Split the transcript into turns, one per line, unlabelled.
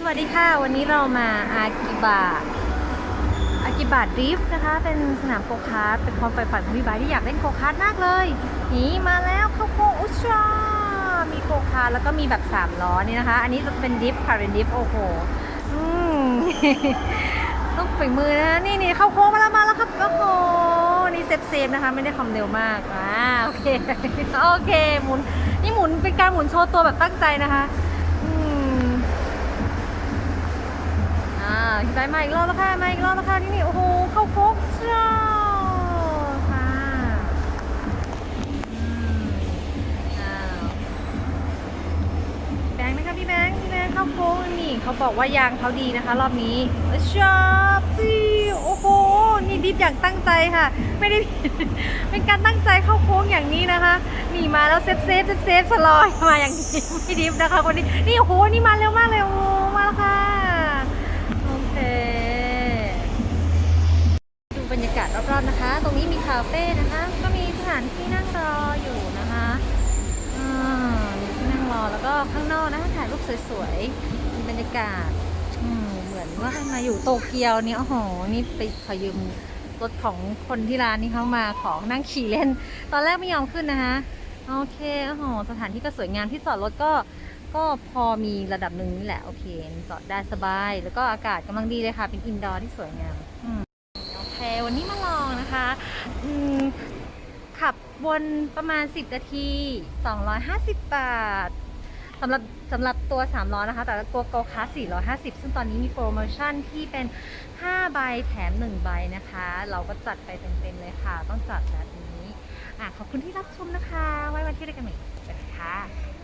สวัสดีค่ะ วันนี้เรามาอากิบะอากิบะดริฟนะคะ เป็นสนามโกคาร์ทเป็นความใฝ่ฝันของพี่บายที่อยากเล่นโกคาร์ทมากเลย นี่มาแล้วเข้าโคอุชามีโกคาร์ทแล้วก็มีแบบ3ล้อนี่นะคะ อันนี้จะเป็นดริฟต์ค่ะเป็นดริฟต์โอ้โหอืมต้องฝีมือนะ นี่นี่เข้าโค้งมาแล้วมาแล้วครับโอ้โหนี่เซฟเซฟนะคะไม่ได้ความเร็วมากอ่าโอเคโอเคหมุนนี่หมุนเป็นการหมุนโชว์ตัวแบบตั้งใจนะคะ พี่ไปมาอีกรอบแล้วค่ะมาอีกรอบแล้วค่ะนี่นี่โอ้โหเข้าโค้งเจ้าค่ะแบงค์นะคะพี่แบงค์พี่แบงค์เข้าโค้งนี่เขาบอกว่ายางเขาดีนะคะ รอบนี้ชอบสิโอ้โหนี่ดิฟอย่างตั้งใจค่ะ ไม่ได้เป็นการตั้งใจเข้าโค้งอย่างนี้นะคะนี่มาแล้วเซฟเซฟเซฟเซฟสลอยมาอย่างนี้ไม่ดิฟนะคะคนนี้นี่โอ้โหนี่มาเร็วมากเลยโอ้มาแล้วค่ะ บรรยากาศรอบๆนะคะ ตรงนี้มีคาเฟ่นะคะ ก็มีสถานที่นั่งรออยู่นะคะอ่ามีที่นั่งรอแล้วก็ข้างนอกนะคะถ่ายรูปสวยๆมีบรรยากาศอืมเหมือนว่ามาอยู่โตเกียวเนี่ยโอ้โหนี่ไปขอยืมรถของคนที่ร้านนี้เขามาของนั่งขี่เล่น ตอนแรกไม่ยอมขึ้นนะคะโอเคโอ้โหสถานที่ก็สวยงามที่จอดรถก็ก็พอมีระดับหนึ่งนี่แหละ โอเคจอดได้สบาย แล้วก็อากาศกำลังดีเลยค่ะ เป็นอินดอร์ที่สวยงามอืมโอเค วันนี้มาลองนะคะอืมขับ วนประมาณ 10 นาที 250 บาทสำหรับสำหรับตัว3ล้อนะคะ แต่ตัวโกคาร์450 ซึ่งตอนนี้มีโปรโมชั่นที่เป็น 5 ใบแถม 1 ใบนะคะ เราก็จัดไปเต็มๆเลยค่ะ ต้องจัดแบบนี้อะขอบคุณที่รับชมนะคะ ไว้วันที่ได้กันใหม่สวัสดีค่ะ